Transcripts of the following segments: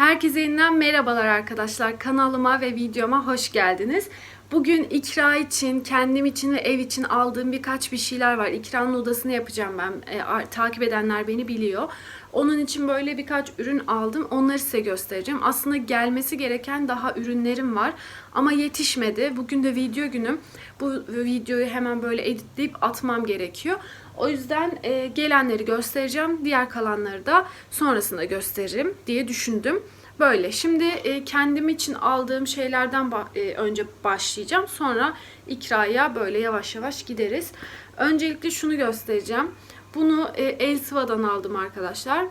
Herkese yeniden merhabalar arkadaşlar. Kanalıma ve videoma hoş geldiniz. Bugün ikra için, kendim için ve ev için aldığım birkaç bir şeyler var. İkra'nın odasını yapacağım ben. E, takip edenler beni biliyor. Onun için böyle birkaç ürün aldım. Onları size göstereceğim. Aslında gelmesi gereken daha ürünlerim var. Ama yetişmedi. Bugün de video günüm. Bu videoyu hemen böyle editleyip atmam gerekiyor. O yüzden e, gelenleri göstereceğim. Diğer kalanları da sonrasında gösteririm diye düşündüm. Böyle. Şimdi e, kendim için aldığım şeylerden ba- e, önce başlayacağım. Sonra ikraya böyle yavaş yavaş gideriz. Öncelikle şunu göstereceğim. Bunu e, Elsiva'dan aldım arkadaşlar.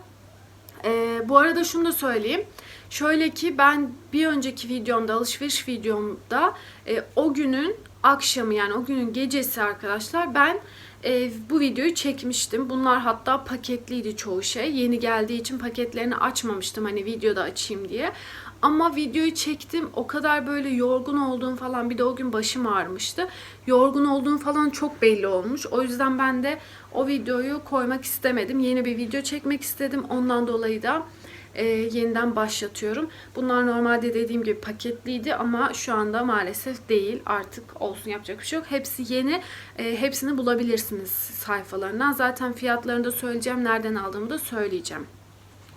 E, bu arada şunu da söyleyeyim. Şöyle ki ben bir önceki videomda, alışveriş videomda e, o günün akşamı yani o günün gecesi arkadaşlar ben e, bu videoyu çekmiştim. Bunlar hatta paketliydi çoğu şey. Yeni geldiği için paketlerini açmamıştım hani videoda açayım diye. Ama videoyu çektim. O kadar böyle yorgun olduğum falan bir de o gün başım ağrımıştı. Yorgun olduğum falan çok belli olmuş. O yüzden ben de o videoyu koymak istemedim. Yeni bir video çekmek istedim. Ondan dolayı da e, yeniden başlatıyorum. Bunlar normalde dediğim gibi paketliydi ama şu anda maalesef değil. Artık olsun yapacak bir şey yok. Hepsi yeni. E, hepsini bulabilirsiniz sayfalarından. Zaten fiyatlarını da söyleyeceğim. Nereden aldığımı da söyleyeceğim.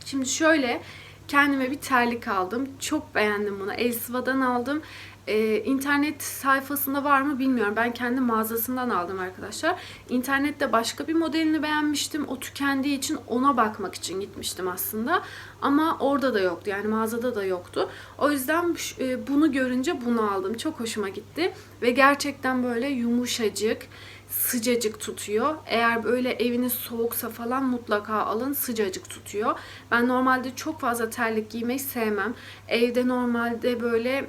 Şimdi şöyle kendime bir terlik aldım. Çok beğendim bunu. Elsiva'dan aldım. Ee, internet sayfasında var mı bilmiyorum. Ben kendi mağazasından aldım arkadaşlar. İnternette başka bir modelini beğenmiştim. O tükendiği için ona bakmak için gitmiştim aslında. Ama orada da yoktu. Yani mağazada da yoktu. O yüzden e, bunu görünce bunu aldım. Çok hoşuma gitti. Ve gerçekten böyle yumuşacık sıcacık tutuyor. Eğer böyle eviniz soğuksa falan mutlaka alın sıcacık tutuyor. Ben normalde çok fazla terlik giymeyi sevmem. Evde normalde böyle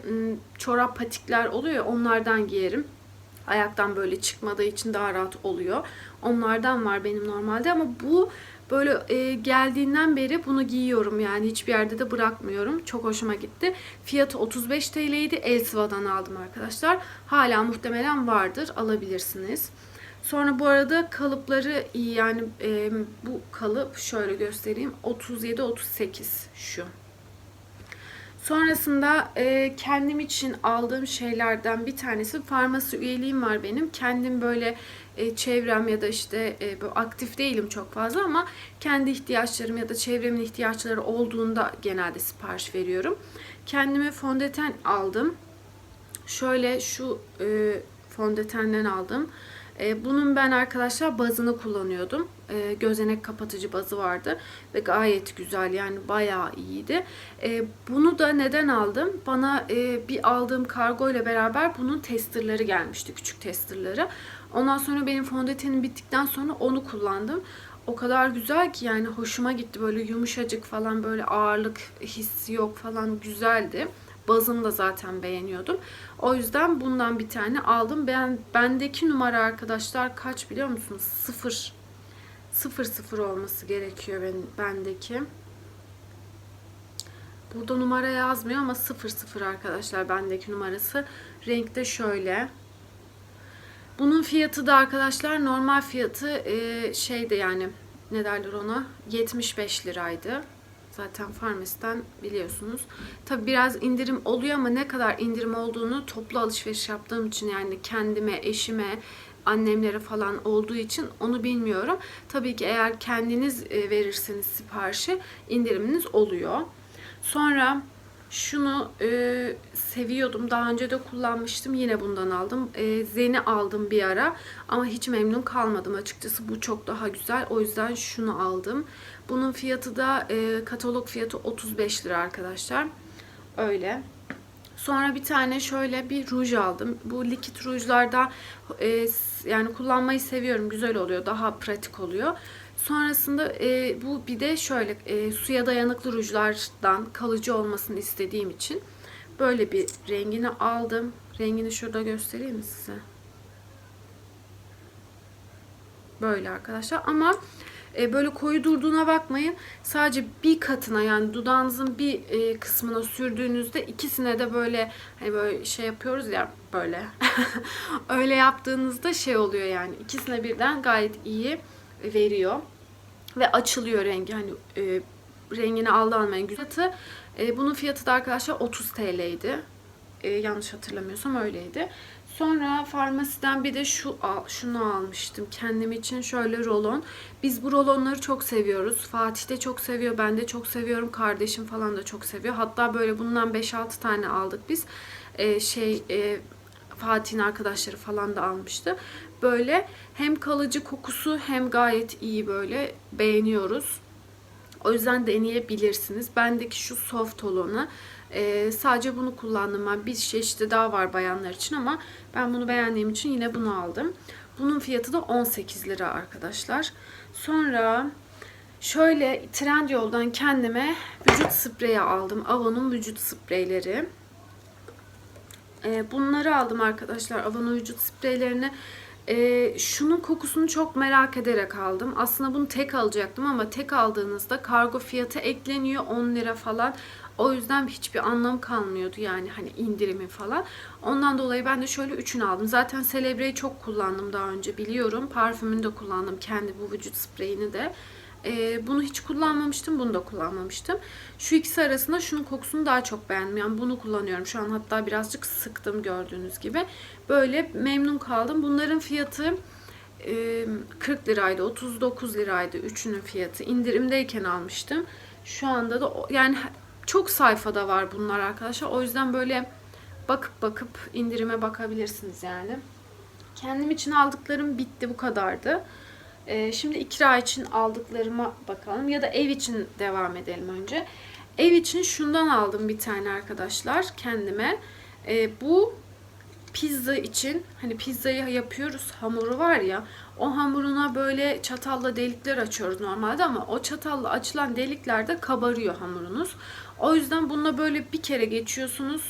çorap patikler oluyor onlardan giyerim. Ayaktan böyle çıkmadığı için daha rahat oluyor. Onlardan var benim normalde ama bu böyle e, geldiğinden beri bunu giyiyorum yani hiçbir yerde de bırakmıyorum. Çok hoşuma gitti. Fiyatı 35 TL'ydi. Elsiva'dan aldım arkadaşlar. Hala muhtemelen vardır. Alabilirsiniz. Sonra bu arada kalıpları iyi yani e, bu kalıp şöyle göstereyim 37-38 şu. Sonrasında e, kendim için aldığım şeylerden bir tanesi farmasi üyeliğim var benim. Kendim böyle e, çevrem ya da işte e, böyle aktif değilim çok fazla ama kendi ihtiyaçlarım ya da çevremin ihtiyaçları olduğunda genelde sipariş veriyorum. Kendime fondöten aldım. Şöyle şu e, fondötenden aldım. E, bunun ben arkadaşlar bazını kullanıyordum. E, gözenek kapatıcı bazı vardı ve gayet güzel yani bayağı iyiydi. E, bunu da neden aldım? Bana e, bir aldığım kargo ile beraber bunun testerları gelmişti, küçük testerları. Ondan sonra benim fondötenim bittikten sonra onu kullandım. O kadar güzel ki yani hoşuma gitti böyle yumuşacık falan böyle ağırlık hissi yok falan güzeldi. Bazını da zaten beğeniyordum. O yüzden bundan bir tane aldım. Ben bendeki numara arkadaşlar kaç biliyor musunuz? Sıfır. Sıfır sıfır olması gerekiyor ben, bendeki. Burada numara yazmıyor ama sıfır sıfır arkadaşlar bendeki numarası. Renk de şöyle. Bunun fiyatı da arkadaşlar normal fiyatı e, şeyde yani ne derler ona 75 liraydı. Zaten farmasiden biliyorsunuz. Tabi biraz indirim oluyor ama ne kadar indirim olduğunu toplu alışveriş yaptığım için yani kendime, eşime, annemlere falan olduğu için onu bilmiyorum. Tabii ki eğer kendiniz e, verirseniz siparişi indiriminiz oluyor. Sonra şunu e, seviyordum. Daha önce de kullanmıştım. Yine bundan aldım. E, Zen'i aldım bir ara. Ama hiç memnun kalmadım açıkçası. Bu çok daha güzel. O yüzden şunu aldım. Bunun fiyatı da e, katalog fiyatı 35 lira arkadaşlar. Öyle. Sonra bir tane şöyle bir ruj aldım. Bu likit rujlarda e, yani kullanmayı seviyorum. Güzel oluyor. Daha pratik oluyor. Sonrasında e, bu bir de şöyle e, suya dayanıklı rujlardan kalıcı olmasını istediğim için böyle bir rengini aldım. Rengini şurada göstereyim size? Böyle arkadaşlar ama e, böyle koyu durduğuna bakmayın. Sadece bir katına yani dudağınızın bir e, kısmına sürdüğünüzde ikisine de böyle hani böyle şey yapıyoruz ya böyle. Öyle yaptığınızda şey oluyor yani ikisine birden gayet iyi veriyor ve açılıyor rengi hani e, almayın. Güzel. Fiyatı, e, bunun fiyatı da arkadaşlar 30 TL'ydi. E, yanlış hatırlamıyorsam öyleydi. Sonra farmasiden bir de şu şunu almıştım kendim için şöyle rolon. Biz bu rolonları çok seviyoruz. Fatih de çok seviyor, ben de çok seviyorum. Kardeşim falan da çok seviyor. Hatta böyle bundan 5-6 tane aldık biz. E, şey e, Fatih'in arkadaşları falan da almıştı. Böyle hem kalıcı kokusu hem gayet iyi böyle beğeniyoruz. O yüzden deneyebilirsiniz. Bendeki şu soft olanı e, sadece bunu kullandım ben. Bir çeşidi daha var bayanlar için ama ben bunu beğendiğim için yine bunu aldım. Bunun fiyatı da 18 lira arkadaşlar. Sonra şöyle Trendyol'dan kendime vücut spreyi aldım. Avon'un vücut spreyleri. E, bunları aldım arkadaşlar. Avon vücut spreylerini. E, şunun kokusunu çok merak ederek aldım. Aslında bunu tek alacaktım ama tek aldığınızda kargo fiyatı ekleniyor 10 lira falan. O yüzden hiçbir anlam kalmıyordu yani hani indirimi falan. Ondan dolayı ben de şöyle üçünü aldım. Zaten Celebre'yi çok kullandım daha önce biliyorum. Parfümünü de kullandım kendi bu vücut spreyini de. Ee, bunu hiç kullanmamıştım, bunu da kullanmamıştım. Şu ikisi arasında şunun kokusunu daha çok beğendim. Yani bunu kullanıyorum. Şu an hatta birazcık sıktım gördüğünüz gibi. Böyle memnun kaldım. Bunların fiyatı e, 40 liraydı, 39 liraydı üçünün fiyatı. İndirimdeyken almıştım. Şu anda da yani çok sayfada var bunlar arkadaşlar. O yüzden böyle bakıp bakıp indirime bakabilirsiniz yani. Kendim için aldıklarım bitti bu kadardı. Ee, şimdi ikra için aldıklarıma bakalım ya da ev için devam edelim önce. Ev için şundan aldım bir tane arkadaşlar kendime. Ee, bu pizza için hani pizzayı yapıyoruz hamuru var ya o hamuruna böyle çatalla delikler açıyoruz normalde ama o çatalla açılan deliklerde kabarıyor hamurunuz. O yüzden bununla böyle bir kere geçiyorsunuz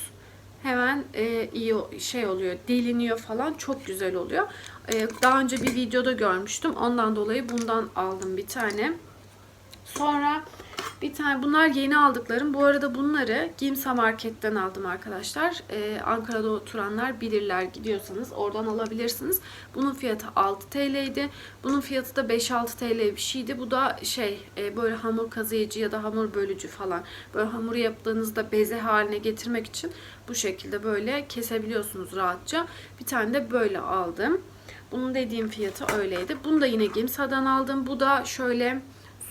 hemen e, iyi şey oluyor deliniyor falan çok güzel oluyor. E, daha önce bir videoda görmüştüm ondan dolayı bundan aldım bir tane. Sonra bir tane bunlar yeni aldıklarım. Bu arada bunları Gimsa Market'ten aldım arkadaşlar. Ee, Ankara'da oturanlar bilirler gidiyorsanız oradan alabilirsiniz. Bunun fiyatı 6 TL'ydi. Bunun fiyatı da 5-6 TL bir şeydi. Bu da şey e, böyle hamur kazıyıcı ya da hamur bölücü falan. Böyle hamuru yaptığınızda beze haline getirmek için bu şekilde böyle kesebiliyorsunuz rahatça. Bir tane de böyle aldım. Bunun dediğim fiyatı öyleydi. Bunu da yine Gimsa'dan aldım. Bu da şöyle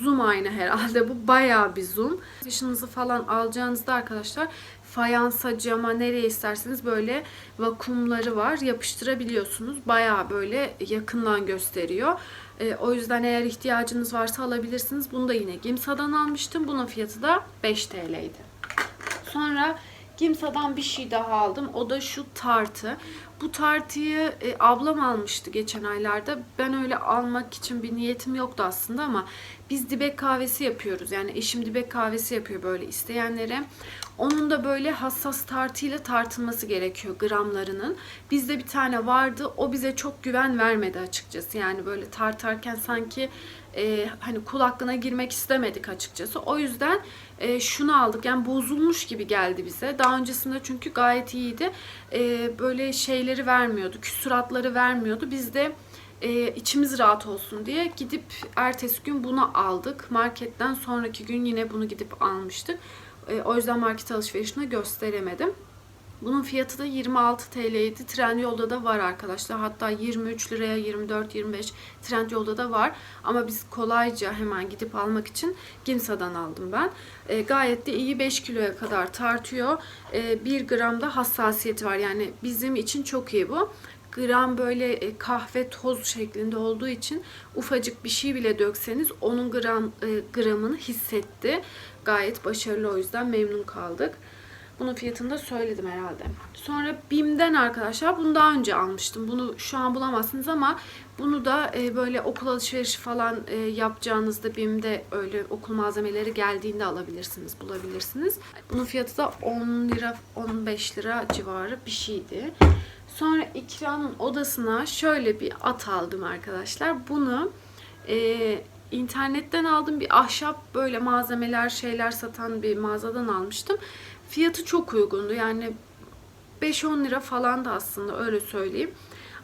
zoom aynı herhalde. Bu bayağı bir zoom. Dışınızı falan alacağınızda arkadaşlar fayansa, cama nereye isterseniz böyle vakumları var. Yapıştırabiliyorsunuz. Bayağı böyle yakından gösteriyor. Ee, o yüzden eğer ihtiyacınız varsa alabilirsiniz. Bunu da yine Gimsa'dan almıştım. Bunun fiyatı da 5 TL'ydi. Sonra Gimsa'dan bir şey daha aldım. O da şu tartı. Bu tartıyı e, ablam almıştı geçen aylarda. Ben öyle almak için bir niyetim yoktu aslında ama biz dibek kahvesi yapıyoruz. Yani eşim dibek kahvesi yapıyor böyle isteyenlere. Onun da böyle hassas tartıyla tartılması gerekiyor gramlarının. Bizde bir tane vardı. O bize çok güven vermedi açıkçası. Yani böyle tartarken sanki e, hani kulaklığına girmek istemedik açıkçası. O yüzden e, şunu aldık. Yani bozulmuş gibi geldi bize. Daha öncesinde çünkü gayet iyiydi. E, böyle şeyleri vermiyordu. Küsuratları vermiyordu. Biz de e, içimiz rahat olsun diye gidip ertesi gün bunu aldık. Marketten sonraki gün yine bunu gidip almıştık. E, o yüzden market alışverişine gösteremedim. Bunun fiyatı da 26 TL'ydi. Trendyol'da da var arkadaşlar. Hatta 23 liraya 24 25 Trendyol'da da var. Ama biz kolayca hemen gidip almak için Gimsa'dan aldım ben. E, gayet de iyi 5 kiloya kadar tartıyor. E, 1 gramda hassasiyeti var. Yani bizim için çok iyi bu gram böyle e, kahve toz şeklinde olduğu için ufacık bir şey bile dökseniz onun gram e, gramını hissetti. Gayet başarılı o yüzden memnun kaldık. Bunun fiyatını da söyledim herhalde. Sonra BİM'den arkadaşlar bunu daha önce almıştım. Bunu şu an bulamazsınız ama bunu da e, böyle okul alışverişi falan e, yapacağınızda BİM'de öyle okul malzemeleri geldiğinde alabilirsiniz, bulabilirsiniz. Bunun fiyatı da 10 lira, 15 lira civarı bir şeydi. Sonra İkra'nın odasına şöyle bir at aldım arkadaşlar. Bunu e, internetten aldım. Bir ahşap böyle malzemeler şeyler satan bir mağazadan almıştım. Fiyatı çok uygundu. Yani 5-10 lira falan da aslında öyle söyleyeyim.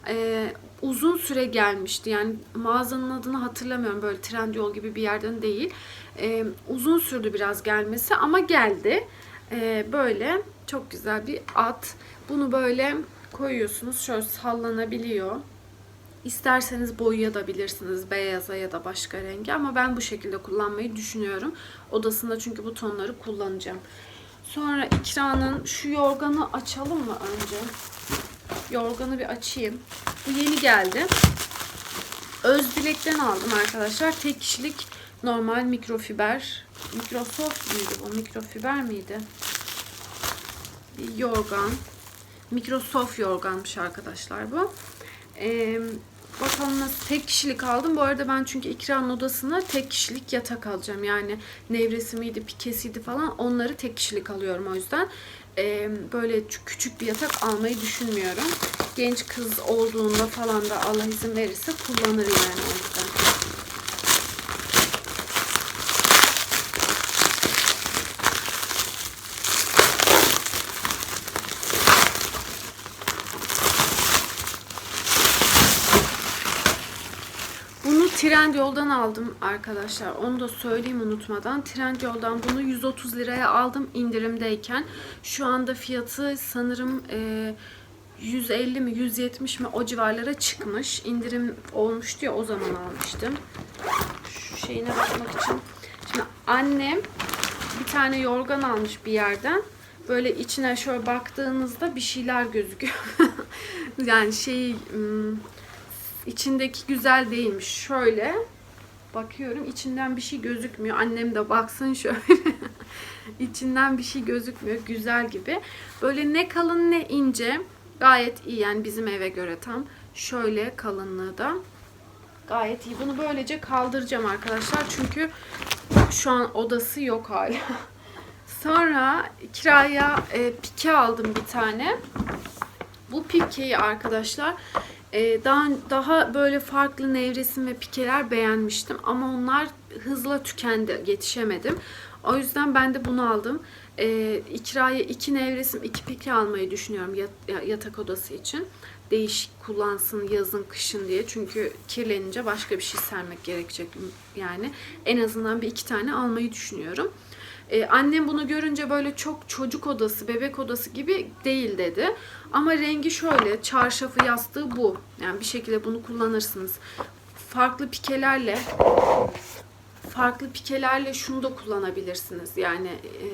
e, uzun süre gelmişti. Yani mağazanın adını hatırlamıyorum. Böyle Trendyol gibi bir yerden değil. E, uzun sürdü biraz gelmesi ama geldi. E, böyle çok güzel bir at. Bunu böyle koyuyorsunuz. Şöyle sallanabiliyor. İsterseniz boyayabilirsiniz beyaza ya da başka rengi ama ben bu şekilde kullanmayı düşünüyorum. Odasında çünkü bu tonları kullanacağım. Sonra ikranın şu yorganı açalım mı önce? Yorganı bir açayım. Bu yeni geldi. Özdilek'ten aldım arkadaşlar. Tek kişilik normal mikrofiber. Microsoft muydu bu? Mikrofiber miydi? Bir yorgan. Microsoft yorganmış arkadaşlar bu. Ee, bakalım nasıl tek kişilik aldım. Bu arada ben çünkü ikram odasına tek kişilik yatak alacağım. Yani nevresi miydi, pikesiydi falan onları tek kişilik alıyorum o yüzden. Ee, böyle küçük bir yatak almayı düşünmüyorum. Genç kız olduğunda falan da Allah izin verirse kullanır yani o yüzden. Bunu Trendyol'dan aldım arkadaşlar. Onu da söyleyeyim unutmadan. Trendyol'dan bunu 130 liraya aldım indirimdeyken. Şu anda fiyatı sanırım e, 150 mi 170 mi o civarlara çıkmış. İndirim olmuştu ya o zaman almıştım. Şu şeyine bakmak için. Şimdi annem bir tane yorgan almış bir yerden. Böyle içine şöyle baktığınızda bir şeyler gözüküyor. yani şey ım, içindeki güzel değilmiş. Şöyle bakıyorum içinden bir şey gözükmüyor. Annem de baksın şöyle. içinden bir şey gözükmüyor. Güzel gibi. Böyle ne kalın ne ince. Gayet iyi yani bizim eve göre tam. Şöyle kalınlığı da. Gayet iyi. Bunu böylece kaldıracağım arkadaşlar. Çünkü şu an odası yok hala. Sonra kiraya e, pike aldım bir tane. Bu pikeyi arkadaşlar e, daha daha böyle farklı nevresim ve pikeler beğenmiştim ama onlar hızla tükendi, yetişemedim. O yüzden ben de bunu aldım. E, ikraya iki nevresim, iki pike almayı düşünüyorum yat- yatak odası için. Değişik kullansın yazın, kışın diye. Çünkü kirlenince başka bir şey sermek gerekecek yani. En azından bir iki tane almayı düşünüyorum. Ee, annem bunu görünce böyle çok çocuk odası, bebek odası gibi değil dedi. Ama rengi şöyle, çarşafı yastığı bu. Yani bir şekilde bunu kullanırsınız. Farklı pikelerle farklı pikelerle şunu da kullanabilirsiniz. Yani e,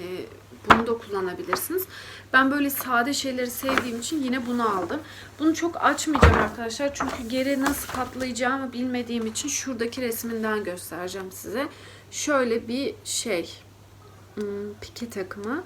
bunu da kullanabilirsiniz. Ben böyle sade şeyleri sevdiğim için yine bunu aldım. Bunu çok açmayacağım arkadaşlar. Çünkü geri nasıl katlayacağımı bilmediğim için şuradaki resminden göstereceğim size. Şöyle bir şey pike takımı.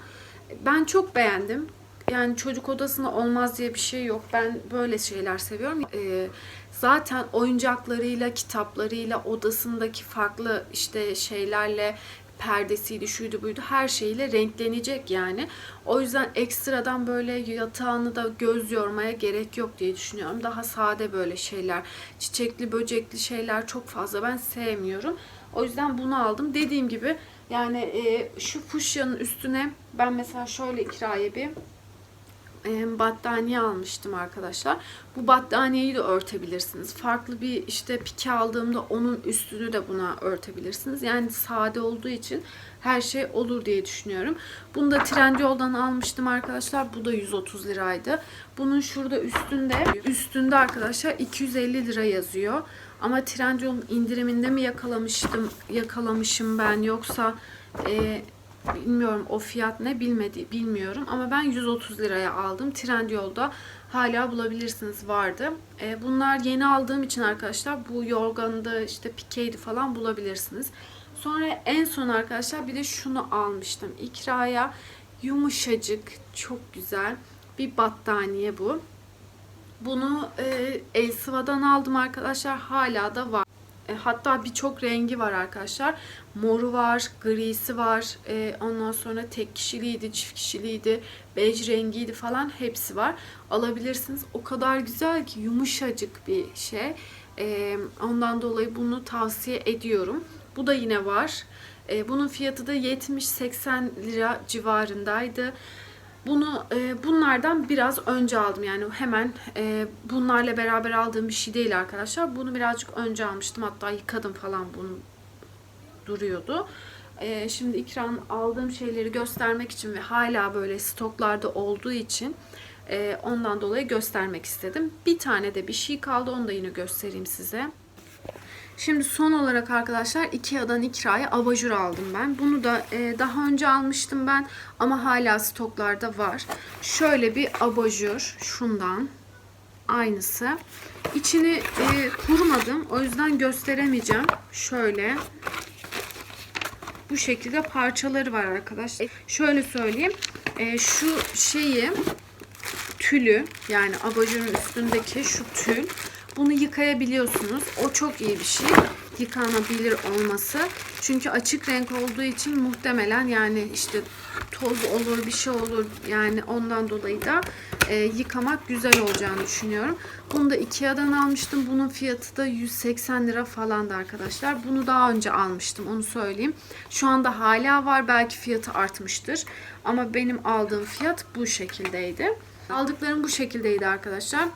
Ben çok beğendim. Yani çocuk odasında olmaz diye bir şey yok. Ben böyle şeyler seviyorum. Ee, zaten oyuncaklarıyla, kitaplarıyla, odasındaki farklı işte şeylerle perdesiydi, şuydu buydu her şeyle renklenecek yani. O yüzden ekstradan böyle yatağını da göz yormaya gerek yok diye düşünüyorum. Daha sade böyle şeyler, çiçekli, böcekli şeyler çok fazla ben sevmiyorum. O yüzden bunu aldım. Dediğim gibi yani e, şu fuşyanın üstüne ben mesela şöyle kiraya bir e, battaniye almıştım arkadaşlar. Bu battaniyeyi de örtebilirsiniz. Farklı bir işte pike aldığımda onun üstünü de buna örtebilirsiniz. Yani sade olduğu için her şey olur diye düşünüyorum. Bunu da Trendyol'dan almıştım arkadaşlar. Bu da 130 liraydı. Bunun şurada üstünde üstünde arkadaşlar 250 lira yazıyor. Ama Trendyol'un indiriminde mi yakalamıştım yakalamışım ben yoksa e, bilmiyorum o fiyat ne bilmedi bilmiyorum ama ben 130 liraya aldım. Trendyol'da hala bulabilirsiniz vardı. E, bunlar yeni aldığım için arkadaşlar bu yorgandı işte pikeydi falan bulabilirsiniz. Sonra en son arkadaşlar bir de şunu almıştım. İkraya yumuşacık çok güzel bir battaniye bu. Bunu e, Elsiva'dan aldım arkadaşlar. Hala da var. E, hatta birçok rengi var arkadaşlar. Moru var, grisi var. E, ondan sonra tek kişiliydi, çift kişiliydi, bej rengiydi falan hepsi var. Alabilirsiniz. O kadar güzel ki yumuşacık bir şey. E, ondan dolayı bunu tavsiye ediyorum. Bu da yine var. E, bunun fiyatı da 70-80 lira civarındaydı. Bunu e, bunlardan biraz önce aldım. Yani hemen e, bunlarla beraber aldığım bir şey değil arkadaşlar. Bunu birazcık önce almıştım. Hatta yıkadım falan bunu duruyordu. E, şimdi ikram aldığım şeyleri göstermek için ve hala böyle stoklarda olduğu için e, ondan dolayı göstermek istedim. Bir tane de bir şey kaldı. Onu da yine göstereyim size. Şimdi son olarak arkadaşlar Ikea'dan Ikra'ya abajur aldım ben. Bunu da e, daha önce almıştım ben ama hala stoklarda var. Şöyle bir abajur şundan aynısı. İçini e, kurmadım o yüzden gösteremeyeceğim. Şöyle bu şekilde parçaları var arkadaşlar. Şöyle söyleyeyim. E, şu şeyi tülü yani abajurun üstündeki şu tül bunu yıkayabiliyorsunuz. O çok iyi bir şey. Yıkanabilir olması. Çünkü açık renk olduğu için muhtemelen yani işte toz olur bir şey olur yani ondan dolayı da e, yıkamak güzel olacağını düşünüyorum. Bunu da Ikea'dan almıştım. Bunun fiyatı da 180 lira falandı arkadaşlar. Bunu daha önce almıştım onu söyleyeyim. Şu anda hala var belki fiyatı artmıştır. Ama benim aldığım fiyat bu şekildeydi. Aldıklarım bu şekildeydi arkadaşlar.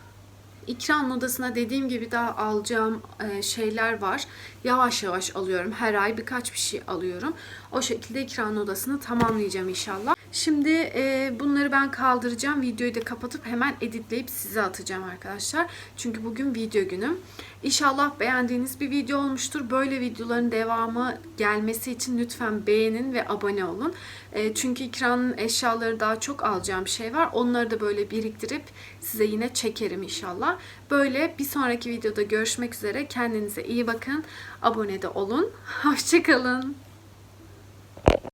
İkram odasına dediğim gibi daha alacağım e, şeyler var. Yavaş yavaş alıyorum. Her ay birkaç bir şey alıyorum. O şekilde ikram odasını tamamlayacağım inşallah. Şimdi e, bunları ben kaldıracağım. Videoyu da kapatıp hemen editleyip size atacağım arkadaşlar. Çünkü bugün video günüm. İnşallah beğendiğiniz bir video olmuştur. Böyle videoların devamı gelmesi için lütfen beğenin ve abone olun. E, çünkü ikranın eşyaları daha çok alacağım şey var. Onları da böyle biriktirip size yine çekerim inşallah. Böyle bir sonraki videoda görüşmek üzere. Kendinize iyi bakın. Abone de olun. Hoşçakalın.